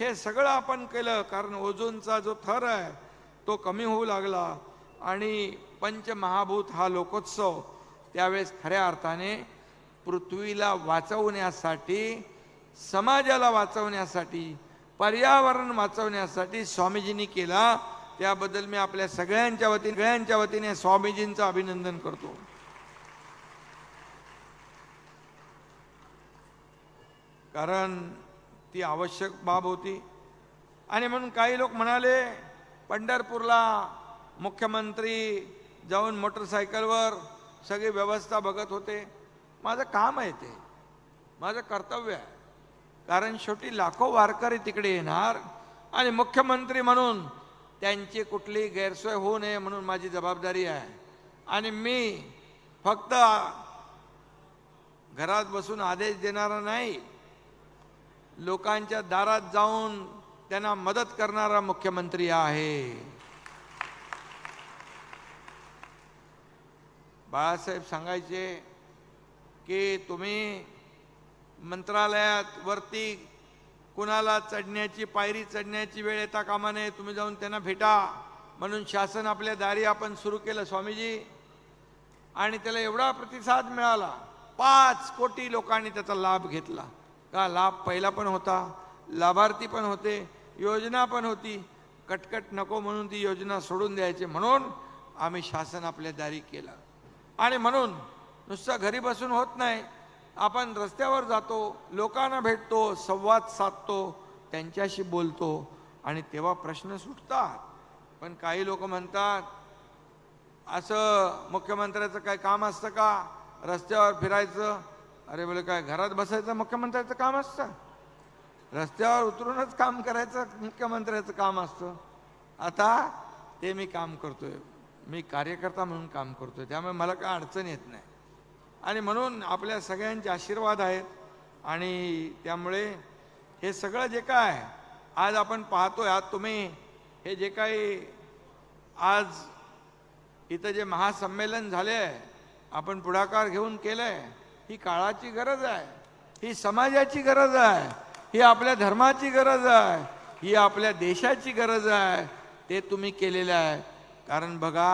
हे सगळं आपण केलं कारण ओझोनचा जो थर आहे तो कमी होऊ लागला. आणि पंचमहाभूत हा लोकोत्सव त्यावेळेस खऱ्या अर्थाने पृथ्वीला वाचवण्यासाठी समाजाला वाचवण्यासाठी पर्यावरण वाचवण्यासाठी स्वामीजींनी केला. त्याबद्दल मी आपल्या सगळ्यांच्या वतीने सगळ्यांच्या वतीने स्वामीजींचं अभिनंदन करतो. कारण ती आवश्यक बाब होती. आणि म्हणून काही लोक म्हणाले पंढरपूरला मुख्यमंत्री जाऊन मोटरसायकलवर सगळी व्यवस्था बघत होते. माझं काम आहे ते. माझं कर्तव्य आहे. कारण शेवटी लाखो वारकरी तिकडे येणार आणि मुख्यमंत्री म्हणून त्यांची कुठली गैरसोय होऊ नये म्हणून माझी जबाबदारी आहे. आणि मी फक्त घरात बसून आदेश देणारा नाही लोकांच्या दारात जाऊन त्यांना मदत करणारा मुख्यमंत्री आहे. बाळासाहेब सांगायचे की तुम्ही मंत्रालयात वरती कुणाला चढण्याची पायरी चढण्याची वेळ येता कामा नये तुम्ही जाऊन त्यांना भेटा. म्हणून शासन आपल्या दारी आपण सुरू केलं स्वामीजी. आणि त्याला एवढा प्रतिसाद मिळाला पाच कोटी लोकांनी त्याचा लाभ घेतला. का लाभ पहिला पण होता लाभार्थी पण होते योजना पण होती. कटकट नको म्हणून ती योजना सोडून द्यायची म्हणून आम्ही शासन आपल्या दारी केलं. आणि म्हणून नुसतं घरी बसून होत नाही. आपण रस्त्यावर जातो लोकांना भेटतो संवाद साधतो त्यांच्याशी बोलतो आणि तेव्हा प्रश्न सुटतात. पण काही लोक म्हणतात असं मुख्यमंत्र्याचं काय काम असतं का? रस्त्यावर फिरायचं अरे बोले काय घरात बसायचं मुख्यमंत्र्याचं काम असतं? रस्त्यावर उतरूनच काम करायचं मुख्यमंत्र्याचं काम असतं. आता ते मी काम करतोय. मी कार्यकर्ता म्हणून काम करतोय. त्यामुळे मला काय अडचण येत नाही. आणि म्हणून आपल्या सगळ्यांचे आशीर्वाद आहेत. आणि त्यामुळे हे सगळं जे काय आज आपण पाहतोय आज तुम्ही हे जे काही आज इथं जे महासंमेलन झाले आहे आपण पुढाकार घेऊन केलं आहे ही काळाची गरज आहे ही समाजाची गरज आहे ही आपल्या धर्माची गरज आहे ही आपल्या देशाची गरज आहे ते तुम्ही केलेलं आहे. कारण बघा